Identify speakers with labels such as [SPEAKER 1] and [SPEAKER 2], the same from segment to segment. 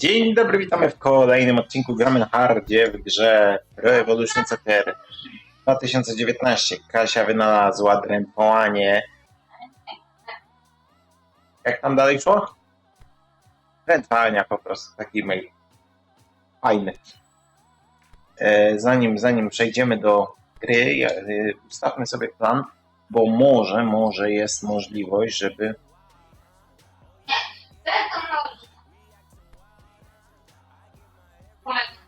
[SPEAKER 1] Dzień dobry, witamy w kolejnym odcinku Gramy na Hardzie w grze Pro Evolution Soccer 2019. Kasia wynalazła drętwołanie. Jak tam dalej szło? Drętwania po prostu, taki mail. Fajny. E, zanim, zanim przejdziemy do gry, e, ustawmy sobie plan, bo może, może jest możliwość, żeby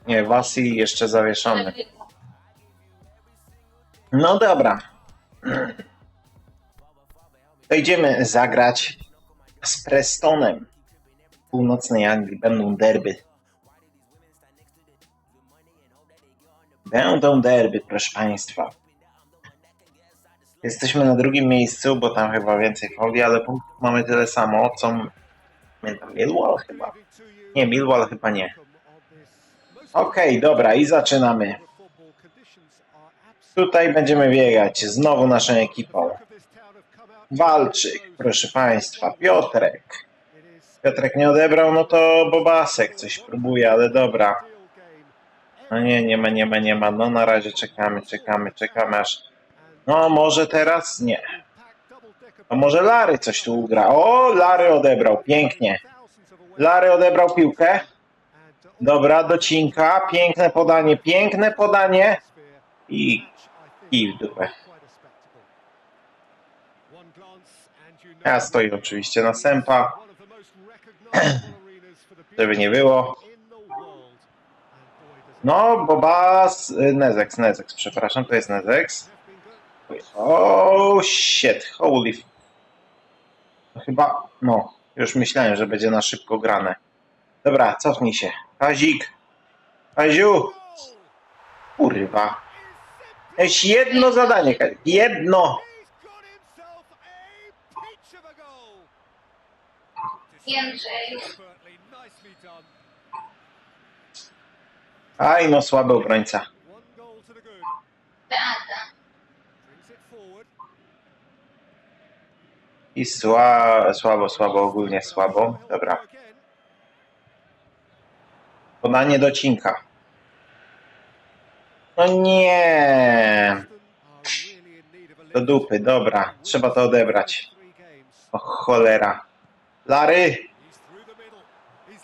[SPEAKER 1] Nie, Wasi jeszcze zawieszony. No dobra. Idziemy zagrać z Prestonem. W północnej Anglii będą derby. Będą derby, proszę Państwa. Jesteśmy na drugim miejscu, bo tam chyba więcej folii, ale punktów mamy tyle samo, co... Pamiętam, chyba? Nie, Millwall chyba nie. Okej, dobra, i zaczynamy. Tutaj będziemy biegać znowu naszą ekipą. Walczyk, proszę Państwa, Piotrek. Piotrek nie odebrał, no to Bobasek coś próbuje, ale dobra. No nie, nie ma, nie ma, nie ma. No na razie czekamy, czekamy, czekamy aż... No może teraz? Nie. A może Lary coś tu ugra? O, Lary odebrał, pięknie. Lary odebrał piłkę. Dobra, docinka, piękne podanie, piękne podanie i i w dupę. Ja stoję oczywiście na sępa, żeby nie było. No, Bobas, Nezex, Nezex, przepraszam, to jest Nezex. O, shit, holy... No Chyba, no, już myślałem, że będzie na szybko grane. Dobra, cofnij się. Kazik, Kaziu, kurwa. Jest jedno zadanie, Kazik, jedno.
[SPEAKER 2] Jędrzej.
[SPEAKER 1] Aj, no słaby obrońca.
[SPEAKER 2] Beata.
[SPEAKER 1] I sła, słabo, słabo, ogólnie słabo. Dobra. Podanie docinka. No nie. Do dupy, dobra. Trzeba to odebrać. O cholera. Lary.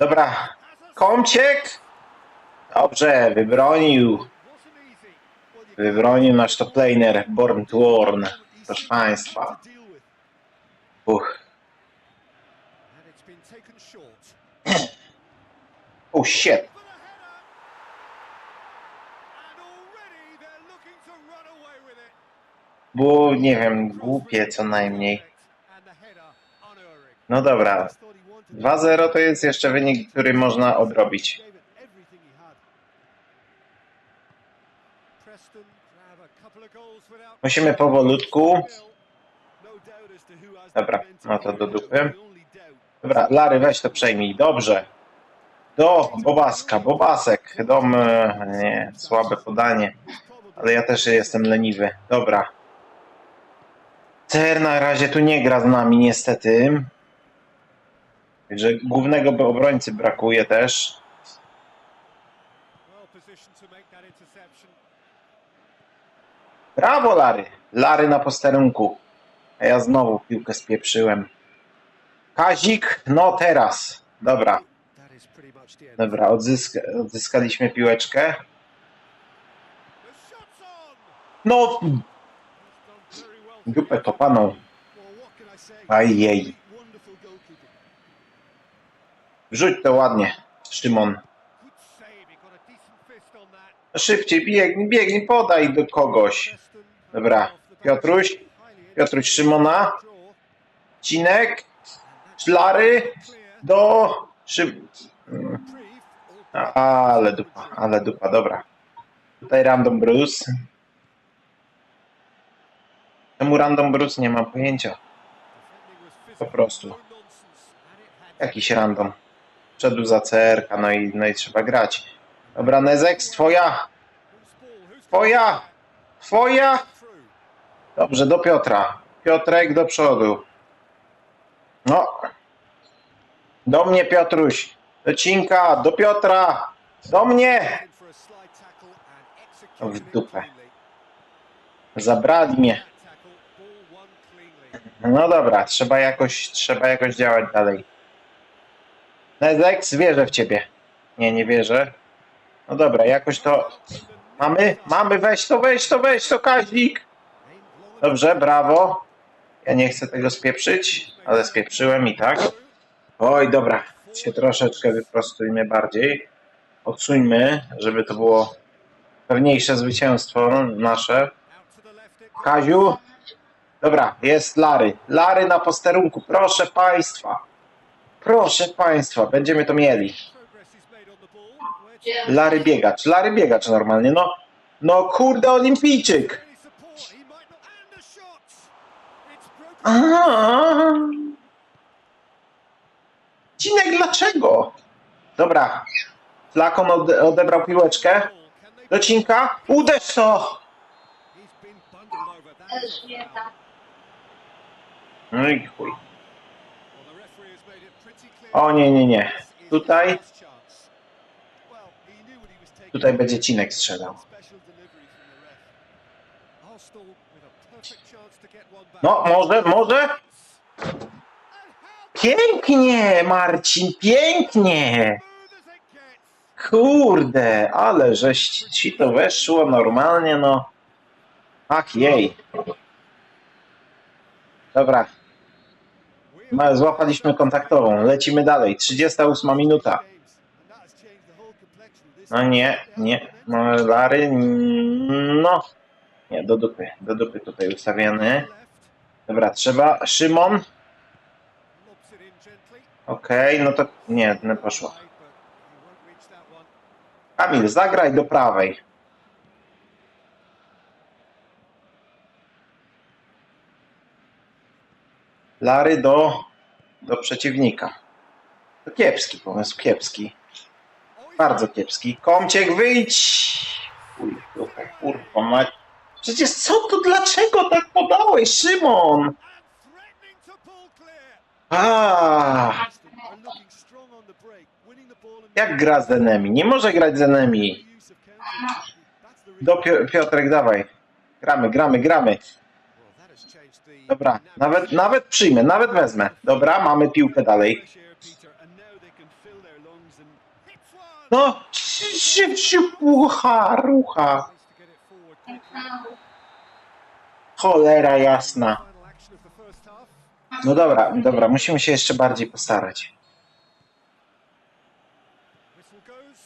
[SPEAKER 1] Dobra. Komciek. Dobrze, wybronił. Wybronił nasz toplaner Born to Warn. Proszę Państwa. Uch. Oh shit. Było, nie wiem, głupie co najmniej. No dobra. 2-0 to jest jeszcze wynik, który można odrobić. Musimy powolutku. Dobra, no to do dupy. Dobra, Lary, weź to przejmij. Dobrze. Do Bobaska, Bobasek. Dom, e, nie, słabe podanie. Ale ja też jestem leniwy. Dobra. CR na razie tu nie gra z nami, niestety. Także głównego obrońcy brakuje też. Brawo, Lary. Lary na posterunku. A ja znowu piłkę spieprzyłem. Kazik, no teraz. Dobra, dobra, odzyska, odzyskaliśmy piłeczkę. No, dupę to paną. Ajej. Wrzuć to ładnie, Szymon. Szybciej, biegnij, biegnij, podaj do kogoś. Dobra, Piotruś, Piotruś Szymona, Cinek, Szlary, do Szym... Ale dupa, ale dupa, dobra. Tutaj Random Bruce. Czemu Random Bruce? Nie mam pojęcia. Po prostu. Jakiś random. Wszedł za CR, no i, no i trzeba grać. Dobra, Nezex, twoja! Twoja! Twoja! Dobrze, do Piotra. Piotrek do przodu. No. Do mnie, Piotruś. Do Cinka, do Piotra, do mnie! W dupę. Zabrali mnie. No dobra, trzeba jakoś, trzeba jakoś działać dalej. Nezex, wierzę w ciebie. Nie, nie wierzę. No dobra, jakoś to... Mamy? Mamy, weź to, weź to, weź to, Kaźlik! Dobrze, brawo. Ja nie chcę tego spieprzyć, ale spieprzyłem i tak. Oj, dobra, się troszeczkę wyprostujmy bardziej. Odsuńmy, żeby to było pewniejsze zwycięstwo nasze. Kaziu? Dobra, jest Lary. Lary na posterunku, proszę Państwa. Proszę Państwa, będziemy to mieli. Lary biegacz, Lary biegacz normalnie, no. No kurde, olimpijczyk. Aha. Cinek, dlaczego? Dobra. Flakon ode odebrał piłeczkę. Do Cinka. Uderz to! No i chuj. O nie, nie, nie. Tutaj. Tutaj będzie Cinek strzelał. No, może, może? Pięknie, Marcin, pięknie! Kurde, ale żeś ci to weszło normalnie, no. Ach jej. Dobra, ma- złapaliśmy kontaktową. Lecimy dalej. 38 minuta. No nie, nie. No, Lary, no. Nie, do dupy. Do dupy tutaj ustawiony. Dobra, trzeba. Szymon. Okej, no to nie, nie poszło. Kamil, zagraj do prawej. Lary do, do przeciwnika. To kiepski pomysł, kiepski. Bardzo kiepski. Komciek, wyjdź! Uj, dupę, kurwa mać. Przecież co to, dlaczego tak podałeś, Szymon? A, jak gra z enemy? Nie może grać z enemy. Do Pio- Piotrek, dawaj. Gramy, gramy, gramy. Dobra, nawet, nawet przyjmę, nawet wezmę. Dobra, mamy piłkę dalej. No, się pucha, rucha. Cholera jasna. No dobra, dobra, musimy się jeszcze bardziej postarać.
[SPEAKER 3] Whistle goes,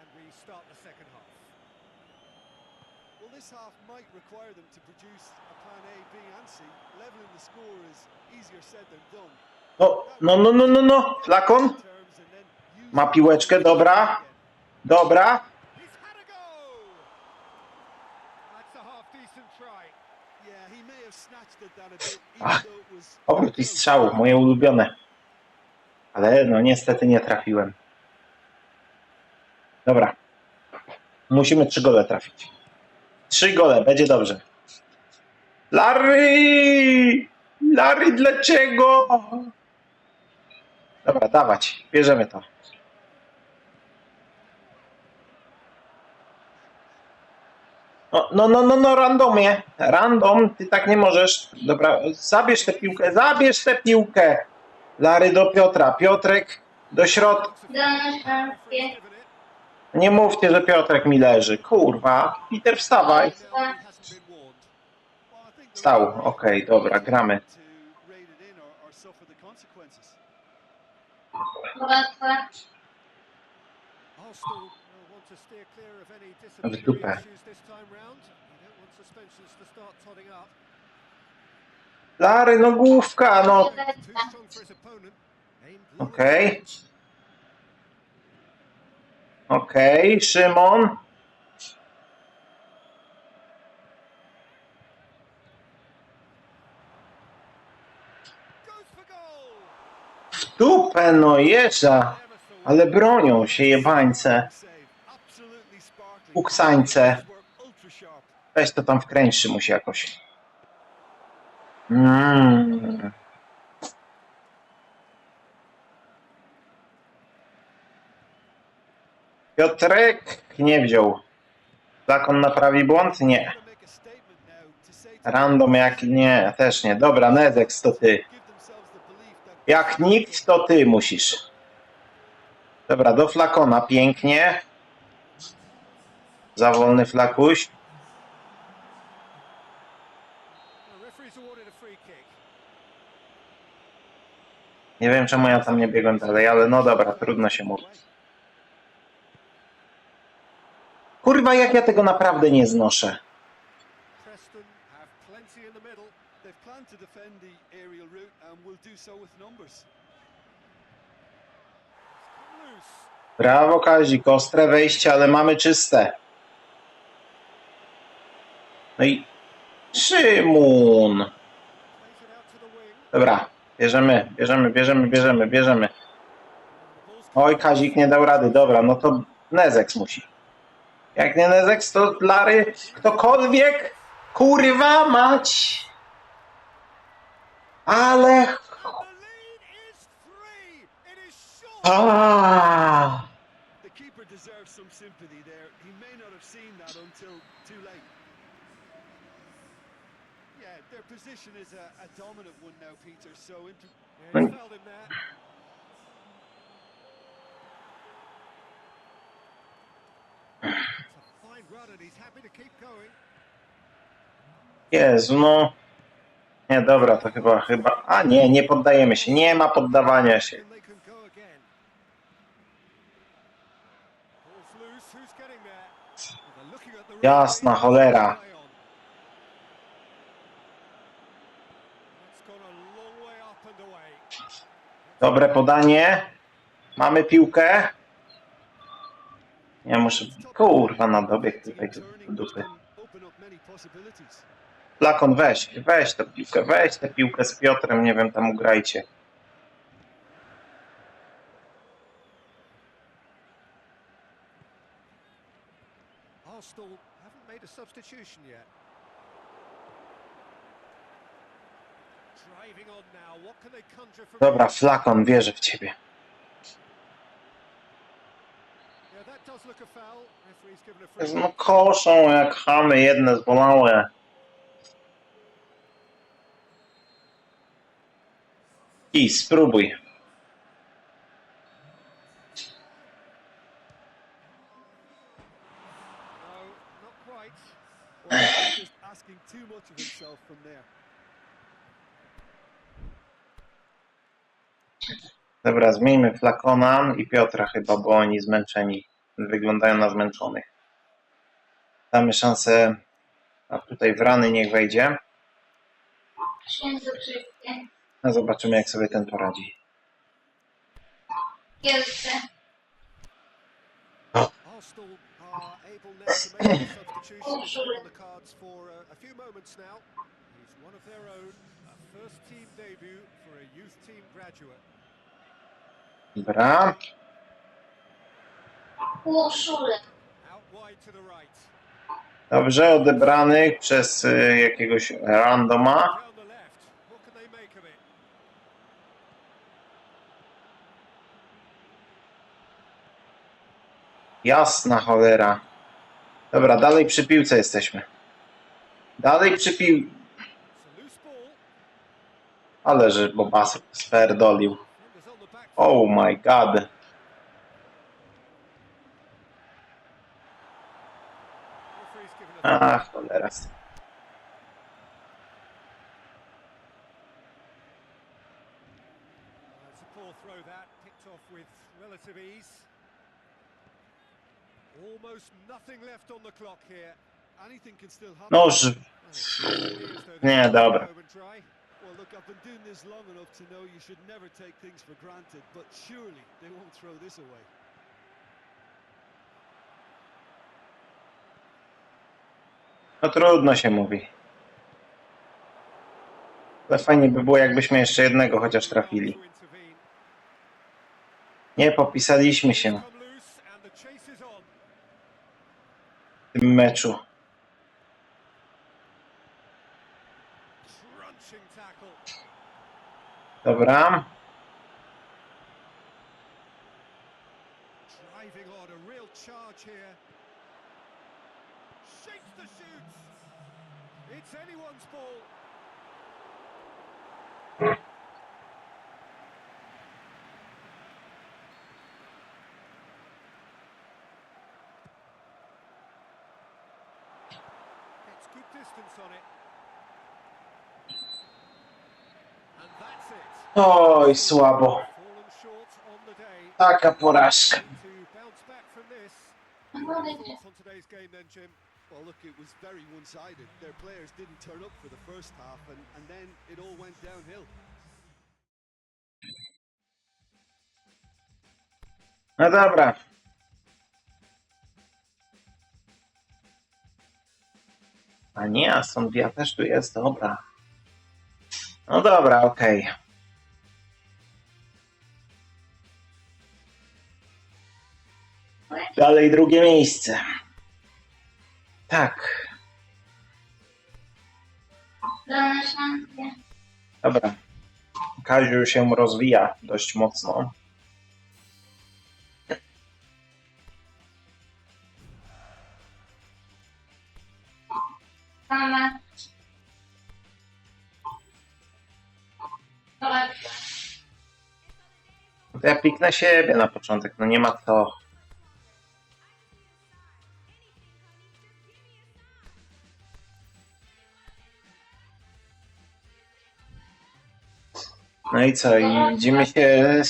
[SPEAKER 3] and we start the second half. Well, this half might require them to produce a plan A, B, and C. Leveling the score is easier said than done.
[SPEAKER 1] No, no, no, no, no, no. Flakon ma piłeczkę, dobra. Dobra. Ach,
[SPEAKER 3] was
[SPEAKER 1] Obrót i strzałów, moje ulubione. Ale no niestety nie trafiłem. Dobra. Musimy trzy gole trafić. Trzy gole, będzie dobrze. Larry! Larry, dlaczego? Dobra, dawać. Bierzemy to. No, no, no, no, no, randomie. Random, ty tak nie możesz. Dobra, zabierz tę piłkę, zabierz tę piłkę. Lary do Piotra, Piotrek do środka.
[SPEAKER 2] Daność szansie.
[SPEAKER 1] Nie mówcie, że Piotrek mi leży. Kurwa. Peter, wstawaj. Stał, okej, dobra, gramy. W dupę. Lary, no główka, no.
[SPEAKER 3] Too strong
[SPEAKER 1] Okej. Okej, Szymon. Dupę, no jeża. Ale bronią się jebańce. Uksańce. Weź to tam wkręć, Szymuś, jakoś. Mm. Piotrek nie wziął. Zakon naprawi błąd? Nie. Random jak nie, też nie. Dobra, Nezex to ty. Jak nikt, to ty musisz. Dobra, do flakona, pięknie. Za wolny flakuś. Nie wiem czemu ja tam nie biegłem dalej, ale no dobra, trudno się mówi. Kurwa, jak ja tego naprawdę nie znoszę. Brawo Kazik, ostre wejście, ale mamy czyste. No i
[SPEAKER 3] wing.
[SPEAKER 1] Dobra, bierzemy, bierzemy, bierzemy, bierzemy, bierzemy. Oj, Kazik nie dał rady, dobra, no to Nezex musi. Jak nie Nezex, to Lary, ktokolwiek, kurwa mać. Ale...
[SPEAKER 3] Short.
[SPEAKER 1] A,
[SPEAKER 3] their position is a, a dominant one now, Peter. So
[SPEAKER 1] Jezu, no. Nie, dobra, to chyba, chyba... A nie, nie poddajemy się, nie ma poddawania się. Jasna cholera. Dobre podanie. Mamy piłkę. Ja muszę... Kurwa, na dobieg tutaj do dupy. Flakon, weź, weź tę piłkę, weź tę piłkę z Piotrem, nie wiem, tam ugrajcie.
[SPEAKER 3] Arsenal haven't made a substitution yet.
[SPEAKER 1] Dobra? Flakon, wierzę w ciebie. No koszą jak chamy, jedne zbolałe. I spróbuj.
[SPEAKER 3] No.
[SPEAKER 1] Dobra, zmieńmy Flakona i Piotra chyba, bo oni zmęczeni. Wyglądają na zmęczonych. Damy szansę, a tutaj w rany niech wejdzie.
[SPEAKER 2] Księdzu wszystkie.
[SPEAKER 1] No zobaczymy jak sobie ten poradzi.
[SPEAKER 2] Pierwsze.
[SPEAKER 3] Arsenal are able now to make a substitution. It's been on the cards for a few moments now. He's one of their own, a first team debut for a youth team graduate.
[SPEAKER 1] Dobra. Dobrze, odebrany przez y, jakiegoś randoma. Jasna cholera. Dobra, dalej przy piłce jesteśmy. Dalej przy pił... Ale że Bobasek sperdolił. Oh my god.
[SPEAKER 3] Still happen.
[SPEAKER 1] Noż,
[SPEAKER 3] Well, it appears though
[SPEAKER 1] Nie, dobra.
[SPEAKER 3] got to dry. Well, look, I've been doing this long enough to know you should never take things for granted, but surely they won't throw this away.
[SPEAKER 1] No trudno się mówi. Ale fajnie by było jakbyśmy jeszcze jednego chociaż trafili. Nie popisaliśmy się w tym meczu. Dobra.
[SPEAKER 3] It's anyone's ball. Gets good distance on it. And that's it.
[SPEAKER 1] Oj, słabo.
[SPEAKER 3] Fallen short on the day.
[SPEAKER 1] Taka porażka.
[SPEAKER 3] To bounce back from this. Thoughts on today's game then, Jim? Well, look, it was very one-sided. Their players didn't turn up for the first half, and, and then it all went downhill.
[SPEAKER 1] No dobra. A nie, Villa też tu jest, dobra. No dobra, okej. Dalej drugie miejsce. Tak,
[SPEAKER 2] Dane szanse.
[SPEAKER 1] dobra. Kaziu się rozwija dość mocno.
[SPEAKER 2] Same.
[SPEAKER 1] To ja piknę siebie na początek, no nie ma co. No i co? I widzimy się e,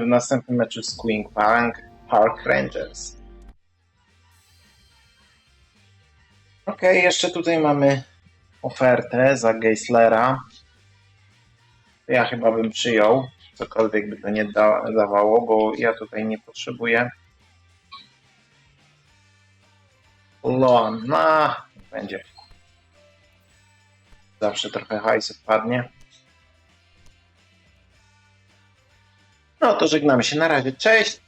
[SPEAKER 1] w następnym meczu z Queen Park, Park Rangers. Okej, jeszcze tutaj mamy ofertę za Geislera. Ja chyba bym przyjął, cokolwiek by to nie da, dawało, bo ja tutaj nie potrzebuję. Loan, no, będzie. Zawsze trochę hajsu wpadnie. No to żegnamy się na razie. Cześć!